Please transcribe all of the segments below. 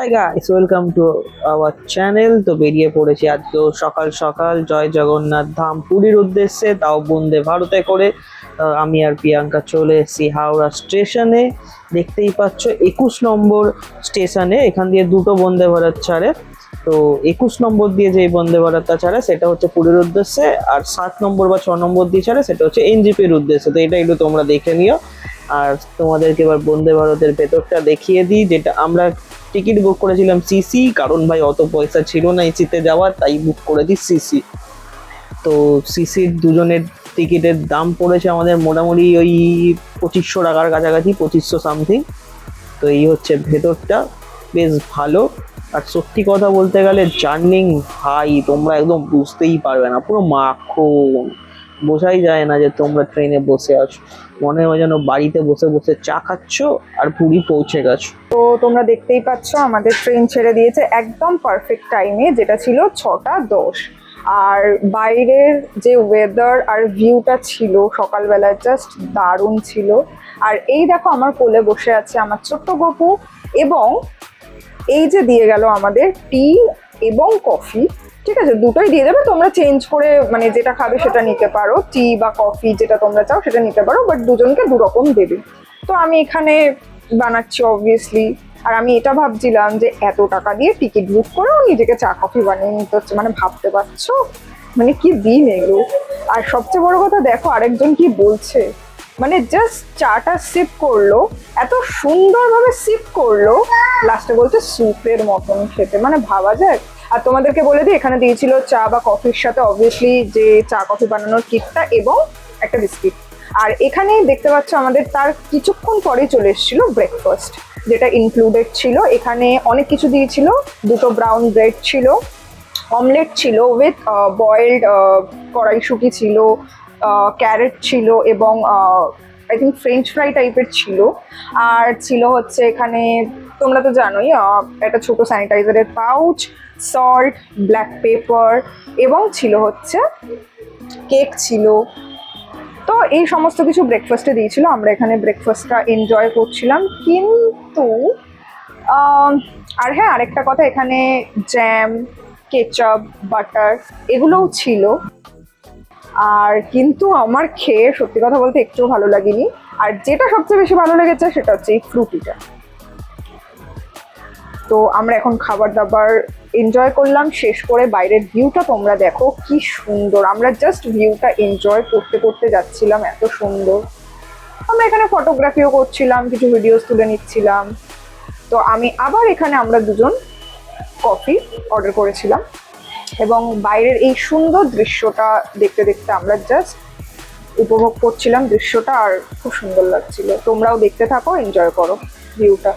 Hi guys welcome to our channel তো বেরিয়ে পড়েছি আজকেও সকাল সকাল। জয় জগন্নাথ ধাম পুরীর উদ্দেশ্যে, তাও বন্দে ভারতে করে। আমি আর প্রিয়াঙ্কা চলে এসেছি হাওড়া স্টেশনে। দেখতেই পাচ্ছ, একুশ নম্বর স্টেশনে এখান দিয়ে দুটো বন্দে ভারত ছাড়ে। তো একুশ নম্বর দিয়ে যে বন্দে ভারতটা ছাড়ে, সেটা হচ্ছে পুরীর উদ্দেশ্যে। আর সাত নম্বর বা ছ নম্বর দিয়ে ছাড়ে, সেটা হচ্ছে এনজিপির উদ্দেশ্যে। তো এটা একটু তোমরা দেখে নিও। আর তোমাদেরকে এবার বন্দে ভারতের ভেতরটা দেখিয়ে দিই, যেটা আমরা টিকিট বুক করেছিলাম সিসি কারণ ভাই অত পয়সা ছিল না এসিতে যাওয়ার, তাই বুক করে দিই সিসি তো সিসির দুজনের টিকিটের দাম পড়েছে আমাদের মোটামুটি ওই পঁচিশশো টাকার কাছাকাছি, পঁচিশশো সামথিং তো এই হচ্ছে ভেতরটা, বেশ ভালো। আর সত্যি কথা বলতে গেলে, জার্নিং ভাই, তোমরা একদম বুঝতেই পারবে না, পুরো মাখন। বোঝাই যায় না যে তোমরা ট্রেনে বসে আছো। মনে হয় যেন বাড়িতে বসে বসে চা খাচ্ছ আর পুরি পৌঁছে গেছো। তো তোমরা দেখতেই পাচ্ছ, আমাদের ট্রেন ছেড়ে দিয়েছে একদম পারফেক্ট টাইমে যেটা ছিল ছটা দশ। আর বাইরের যে ওয়েদার আর ভিউটা ছিল সকালবেলা জাস্ট দারুণ ছিল। আর এই দেখো আমার কোলে বসে আছে আমার ছোট্ট গপু এবং এই যে দিয়ে গেল আমাদের টি এবং কফি ঠিক আছে, দুটোই দিয়ে দেবে, তোমরা চেঞ্জ করে মানে যেটা খাবে সেটা নিতে পারো। টি বা কফি যেটা তোমরা চাও সেটা নিতে পারো বাট দুজনকে দু রকম দেবে। তো আমি এখানে বানাচ্ছি অবভিয়াসলি আর আমি এটা ভাবছিলাম যে এত টাকা দিয়ে টিকিট বুক করেও নিজেকে চা কফি বানিয়ে নিতে হচ্ছে মানে ভাবতে পারছ? মানে কি দিন এগুলো আর সবচেয়ে বড় কথা, দেখো আরেকজন কি বলছে মানে জাস্ট চাটা সিপ করল, এত সুন্দরভাবে সিপ করল লাস্টে বলছে স্যুপের মতন খেতে মানে ভাবা যায় আর তোমাদেরকে বলে দিই, এখানে দিয়েছিল চা বা কফির সাথে অবভিয়াসলি যে চা, কফি বানানোর কিটটা এবং একটা বিস্কিট। আর এখানে দেখতে পাচ্ছ আমাদের তার কিছুক্ষণ পরেই চলে এসেছিল ব্রেকফাস্ট যেটা ইনক্লুডেড ছিল। এখানে অনেক কিছু দিয়েছিল, দুটো ব্রাউন ব্রেড ছিল অমলেট ছিল উইথ বয়েলড কড়াইশুটি ছিল ক্যারেট ছিল এবং আই থিঙ্ক ফ্রেঞ্চ ফ্রাই টাইপের ছিল। আর ছিল হচ্ছে এখানে, তোমরা তো জানোই একটা ছোট স্যানিটাইজারের পাউচ সল্ট ব্ল্যাক পেপার এবং ছিল হচ্ছে কেক ছিল। তো এই সমস্ত কিছু ব্রেকফাস্টে দিয়েছিল, আমরা এখানে ব্রেকফাস্টটা এনজয় করছিলাম। কিন্তু আর হ্যাঁ আরেকটা কথা, এখানে জ্যাম কেচাপ বাটার এগুলোও ছিল। আর কিন্তু আমার খেয়ে সত্যি কথা বলতে একটুও ভালো লাগেনি। আর যেটা সবচেয়ে বেশি ভালো লেগেছে সেটা হচ্ছে এই ফ্রুটিটা। তো আমরা এখন খাবার দাবার এনজয় করলাম, শেষ করে বাইরের ভিউটা তোমরা দেখো কি সুন্দর। আমরা জাস্ট ভিউটা এনজয় করতে করতে যাচ্ছিলাম, এত সুন্দর। আমরা এখানে ফটোগ্রাফিও করছিলাম, কিছু ভিডিওস তুলে নিচ্ছিলাম। তো আমি আবার এখানে আমরা দুজন কফি অর্ডার করেছিলাম। এবং বাইরের এই সুন্দর দৃশ্যটা দেখতে দেখতে আমরা জাস্ট উপভোগ করছিলাম দৃশ্যটা আর খুব সুন্দর লাগছিল। তোমরাও দেখতে থাকো এনজয় করো ভিউটা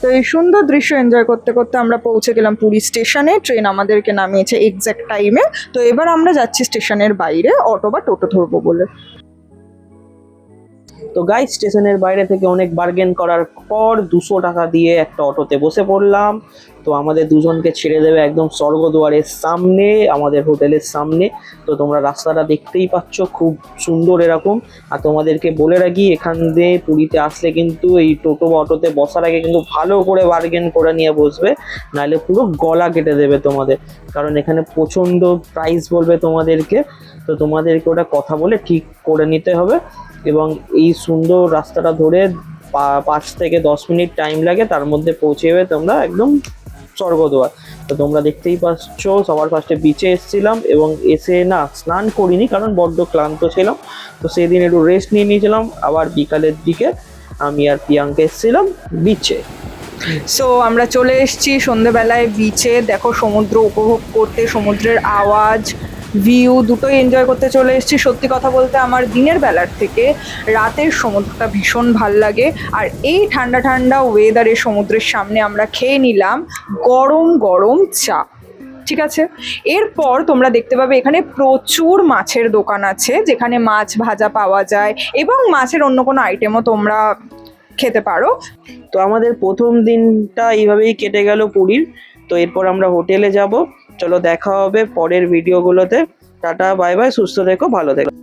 তো এই সুন্দর দৃশ্য এনজয় করতে করতে আমরা পৌঁছে গেলাম পুরী স্টেশনে। ট্রেন আমাদেরকে নামিয়েছে এক্স্যাক্ট টাইমে তো এবার আমরা যাচ্ছি স্টেশনের বাইরে, অটো বা টোটো ধরবো বলে। তো গাই স্টেশনের বাইরে থেকে অনেক বার্গেন করার পর দুশো টাকা দিয়ে একটা অটোতে বসে পড়লাম। তো আমাদের দুজনকে ছেড়ে দেবে একদম স্বর্গদুয়ারের সামনে, আমাদের হোটেলের সামনে। তো তোমরা রাস্তাটা দেখতেই পাচ্ছ, খুব সুন্দর এরকম। আর তোমাদেরকে বলে রাখি, এখান দিয়ে পুরীতে আসলে কিন্তু এই টোটো বা অটোতে বসার আগে কিন্তু ভালো করে বার্গেন করে নিয়ে বসবে। নাহলে পুরো গলা কেটে দেবে তোমাদের। কারণ এখানে প্রচণ্ড প্রাইস বলবে তোমাদেরকে। তো তোমাদেরকে ওটা কথা বলে ঠিক করে নিতে হবে। এবং এই সুন্দর রাস্তাটা ধরে পাঁচ থেকে দশ মিনিট টাইম লাগে, তার মধ্যে পৌঁছে যাবে তোমরা একদম স্বর্গদোয়ার তো তোমরা দেখতেই পাচ্ছ, সবার ফার্স্টে বিচে এসেছিলাম এবং এসে না স্নান করিনি, কারণ বড্ড ক্লান্ত ছিলাম। তো সেদিন একটু রেস্ট নিয়ে নিয়েছিলাম, আবার বিকালের দিকে আমি আর প্রিয়াঙ্কা এসেছিলাম বিচে সো আমরা চলে এসেছি সন্ধেবেলায় বিচে দেখো সমুদ্র উপভোগ করতে, সমুদ্রের আওয়াজ ভিউ দুটোই এনজয় করতে চলে এসেছি। সত্যি কথা বলতে আমার দিনের বেলার থেকে রাতের সমুদ্রটা ভীষণ ভালো লাগে। আর এই ঠান্ডা ঠান্ডা ওয়েদারে সমুদ্রের সামনে আমরা খেয়ে নিলাম গরম গরম চা। ঠিক আছে? এরপর তোমরা দেখতে পাবে এখানে প্রচুর মাছের দোকান আছে, যেখানে মাছ ভাজা পাওয়া যায় এবং মাছের অন্য কোনো আইটেমও তোমরা খেতে পারো। তো আমাদের প্রথম দিনটা এইভাবেই কেটে গেল পুরীর। তো এরপর আমরা হোটেলে যাব। চলো দেখা হবে পরের ভিডিওগুলোতে টাটা বাই বাই সুস্থ থেকো ভালো থেকো।